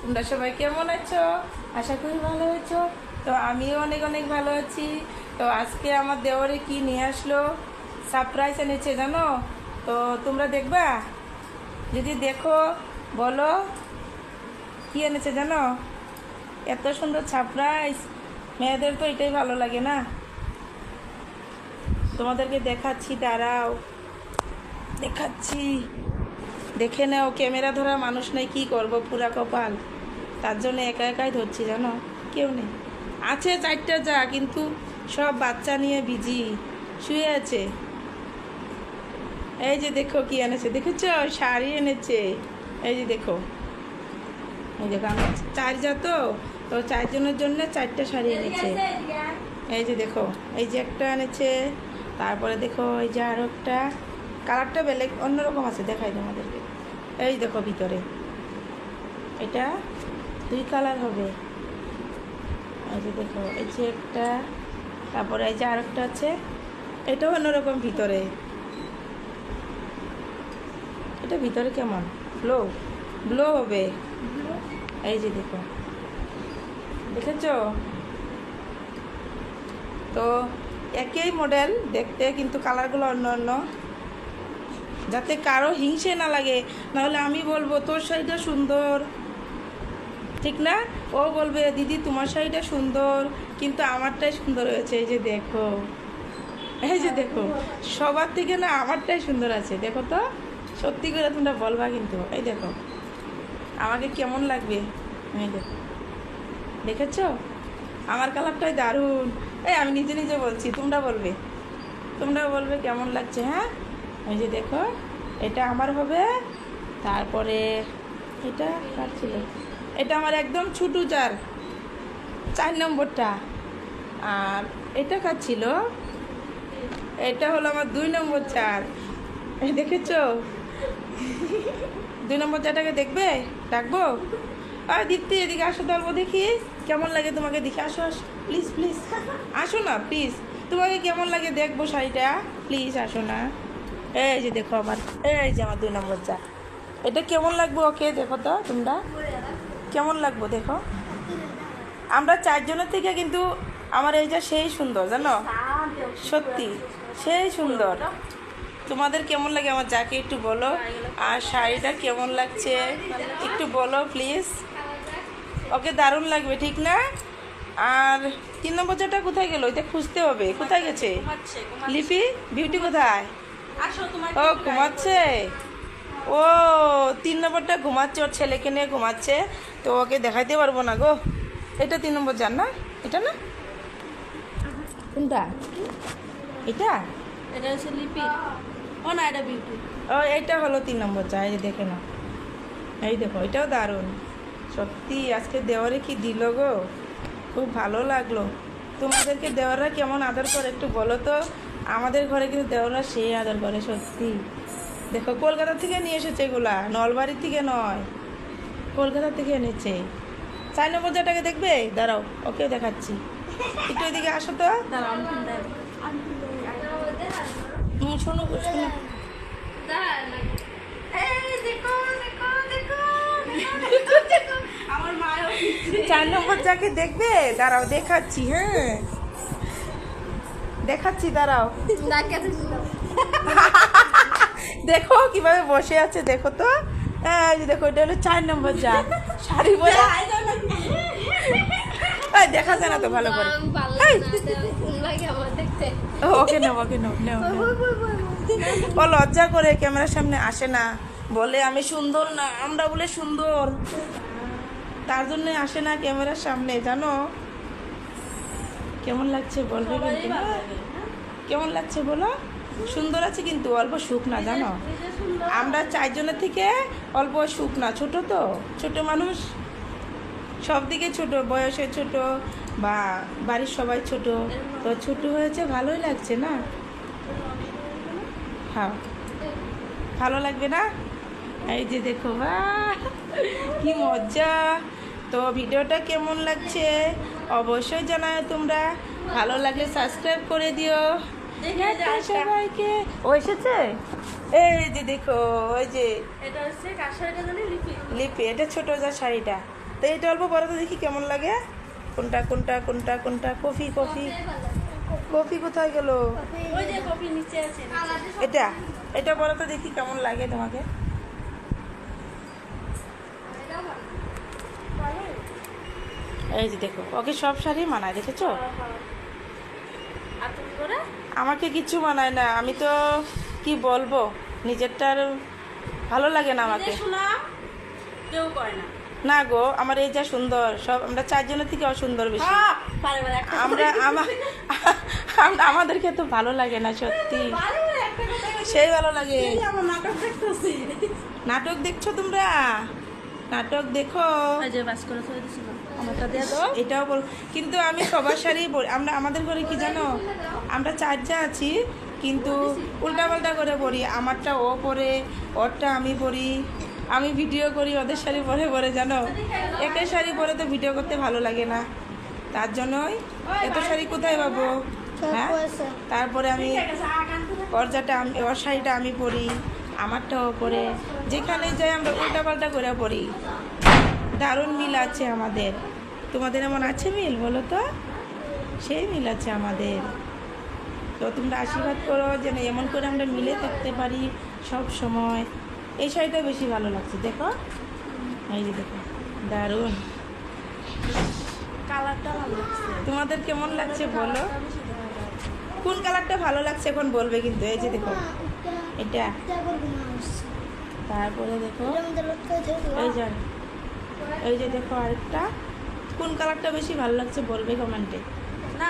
তোমরা সবাই কেমন আছো? আশা করি ভালো আছো। তো আমিও অনেক অনেক ভালো আছি। তো আজকে আমার দেওয়ারে কি নিয়ে আসলো? সারপ্রাইজ এনেছে, জানো? তো তোমরা দেখবা? যদি দেখো, বলো, কি এনেছে জানো? এত সুন্দর সারপ্রাইজ। মেয়েদের তো এটাই ভালো লাগে না। তোমাদেরকে দেখাচ্ছি, দাঁড়াও। দেখাচ্ছি। দেখে নাও, ক্যামেরা ধরা মানুষ নেই কি করব? পুরা কপাল। তার জন্য একা একাই ধরছি, জানো? কেউ নেই। আছে চারটা যা, কিন্তু সব বাচ্চা নিয়ে বিজি। শুয়ে আছে। এই যে দেখো কি এনেছে। দেখেছ? শাড়ি এনেছে। এই যে দেখো। এই দেখো, আমরা চার যা তো তো চারজনের জন্য চারটা শাড়ি এনেছে। এই যে দেখো, এই যে একটা এনেছে। তারপরে দেখো, এই যে আরও একটা। কালারটা বেলেগ, অন্যরকম আছে, দেখাই তোমাদেরকে। এই দেখো ভিতরে। এটা দুই কালার হবে। এই যে দেখো, এই যে একটা, তারপরে এই যে আরেকটা আছে। এটাও অন্যরকম ভিতরে। এটা ভিতরে কেমন? ব্লো ব্লো হবে। এই যে দেখো। দেখেছ? তো একই মডেল দেখতে কিন্তু কালারগুলো অন্য অন্য। যাতে কারও হিংসে না লাগে, নাহলে আমি বলব, তোর শাড়িটা সুন্দর। ঠিক না? ও বলবে, দিদি, তোমার শাড়িটা সুন্দর, কিন্তু আমারটাই সুন্দর হয়েছে। এই যে দেখো, এই যে দেখো, সবার থেকে না আমারটাই সুন্দর আছে, দেখো তো? সত্যি করে তোমরা বলবা কিন্তু, এই দেখো। আমাকে কেমন লাগবে? এই দেখো, দেখেছ? আমার কালারটাই দারুণ। এই আমি নিজে নিজে বলছি, তোমরা বলবে তোমরা বলবে কেমন লাগছে হ্যাঁ? ওই যে দেখো, এটা আমার হবে, তারপরে এটা কার ছিল? এটা আমার একদম ছোটো চার চার নম্বরটা। আর এটা কার ছিল? এটা হলো আমার দুই নম্বর চার দেখেছ? দুই নম্বর চারটাকে দেখবে? ডাকবো? আর দীপ্তি, এদিকে আসো দলবো দেখি। কেমন লাগে তোমাকে দেখে? আসো। Please please. আসো না, প্লিজ। তোমাকে কেমন লাগে দেখব শাড়িটা? প্লিজ, আসো না। এই যে দেখো আমার, এই যে আমার দুই নম্বর চা। এটা কেমন লাগবে ওকে দেখো তো তোমরা? কেমন লাগবো দেখো? আমরা চারজনের থেকে কিন্তু আমার এইটা সেই সুন্দর, জানো? সত্যি, সেই সুন্দর। তোমাদের কেমন লাগে আমার যাকে একটু বলো? আর শাড়িটা কেমন লাগছে? একটু বলো প্লিজ ওকে দারুণ লাগবে, ঠিক না? আর তিন নম্বর চাটা কোথায় গেল? এটা খুঁজতে হবে। কোথায় গেছে? লিপি বিউটি কোথায়? ও ঘুমাচ্ছে? ও তিন নম্বরটা ঘুমাচ্ছে ওর ছেলেকে নিয়ে ঘুমাচ্ছে। তো ওকে দেখাইতে পারব না গো। এটা তিন নম্বর যান না? এটা না? কোনটা? এটা? এটা হচ্ছে লিপি। ও না এটা বিউটি। ও এইটা হলো তিন নম্বর চা এই দেখে না এই দেখো এটাও দারুণ। সত্যি আজকে দেওয়ারে কি দিল গো? খুব ভালো লাগল। তোমাদেরকে দেওয়াররা কেমন আদর করে একটু বলো তো। আমাদের ঘরে কিন্তু দেওয়াররা সেই আদর করে সত্যি দেখো কলকাতা থেকে নিয়ে এসেছে এগুলা নলবাড়ির থেকে নয় কলকাতা থেকে এনেছে চার নম্বর যেটাকে দেখবে দাঁড়াও ওকেও দেখাচ্ছি একটু এদিকে আসো তো শোনো শোনো চার নম্বর যাকে দেখবে দাঁড়াও দেখাচ্ছি হ্যাঁ দেখাচ্ছি দাঁড়াও। দেখো কীভাবে বসে আছে দেখো তো। এই দেখো এটা হলো চার নম্বর যা শাড়ি বলে দেখা যায় না তো ভালো করে। ওকে নাও ওকে নাও নাও। ও লজ্জা করে ক্যামেরার সামনে আসে না। বলে আমি সুন্দর না আমরা বলে সুন্দর। তার জন্য আসে না ক্যামেরার সামনে জানো? কেমন লাগছে বলবে কিন্তু? হ্যাঁ? কেমন লাগছে বলো? সুন্দর আছে কিন্তু অল্প সুখ না জানো? আমরা চারজনের থেকে অল্প সুখ না ছোট তো। ছোট মানুষ সব দিকে ছোট বয়সে ছোট বা বাড়ির সবাই ছোট। তো ছোট হয়েছে ভালোই লাগছে না? হ্যাঁ। ভালো লাগবে না? এই যে দেখো বা কি মজা! তো ভিডিওটা কেমন লাগছে অবশ্যই জানাও তোমরা। ভালো লাগলে সাবস্ক্রাইব করে দিও। দেখে যা সবাইকে। ও এসেছে? এই যে দেখো ওই যে এটা হচ্ছে লিপি। এটা ছোট যা শাড়িটা। তো এটা অল্প বড় তো দেখি কেমন লাগে। কোনটা কোনটা কোনটা কোনটা? Coffee coffee. কফি কোথায় গেল। এটা এটা বড় তো দেখি কেমন লাগে তোমাকে। এই যে দেখো ওকে সব শাড়ি মানায় দেখেছ? আমাকে কিছু মানায় না আমি তো কি বলব? নিজেরটা আর ভালো লাগে না আমাকে। কেউ করে না। না গো আমার এই যা সুন্দর সব আমরা চারজনের থেকে অসুন্দর বেশি। আমরা আমার আম- আমাদেরকে তো ভালো লাগে না সত্যি। সেই ভালো লাগে। নাটক দেখছ তোমরা? নাটক দেখো। যে এটাও বল। কিন্তু আমি সবার শাড়ি পরি আমরা আমাদের ঘরে কি জানো? আমরা চারজা আছি কিন্তু উল্টাপাল্টা করে পরি আমারটা ও পরে ওরটা আমি পরি। আমি ভিডিও করি ওদের শাড়ি পরে পরে জানো? একের শাড়ি পরে তো ভিডিও করতে ভালো লাগে না। তার জন্যই এত শাড়ি কোথায় পাবো? হ্যাঁ? তারপরে আমি পর্যাটা আমি ওর শাড়িটা আমি পরি। আমারটাও পরে। যেখানে যাই আমরা উল্টাপাল্টা করে পরি দারুণ মিল আছে আমাদের। তোমাদের এমন আছে মিল বলো তো? সেই মিল আছে আমাদের। তো তোমরা আশীর্বাদ করো যেন এমন করে আমরা মিলে থাকতে পারি সব সময়। এই শাড়িটা বেশি ভালো লাগছে দেখো। এই যে দেখো দারুণ। কালারটা ভালো লাগছে। তোমাদের কেমন লাগছে বলো? কোন কালারটা ভালো লাগছে এখন বলবে কিন্তু এই যে দেখো। এটা? তারপরে দেখো, এই যে এই যে দেখো আরেকটা। কোন কালারটা বেশি ভালো লাগছে বলবে কমেন্টে না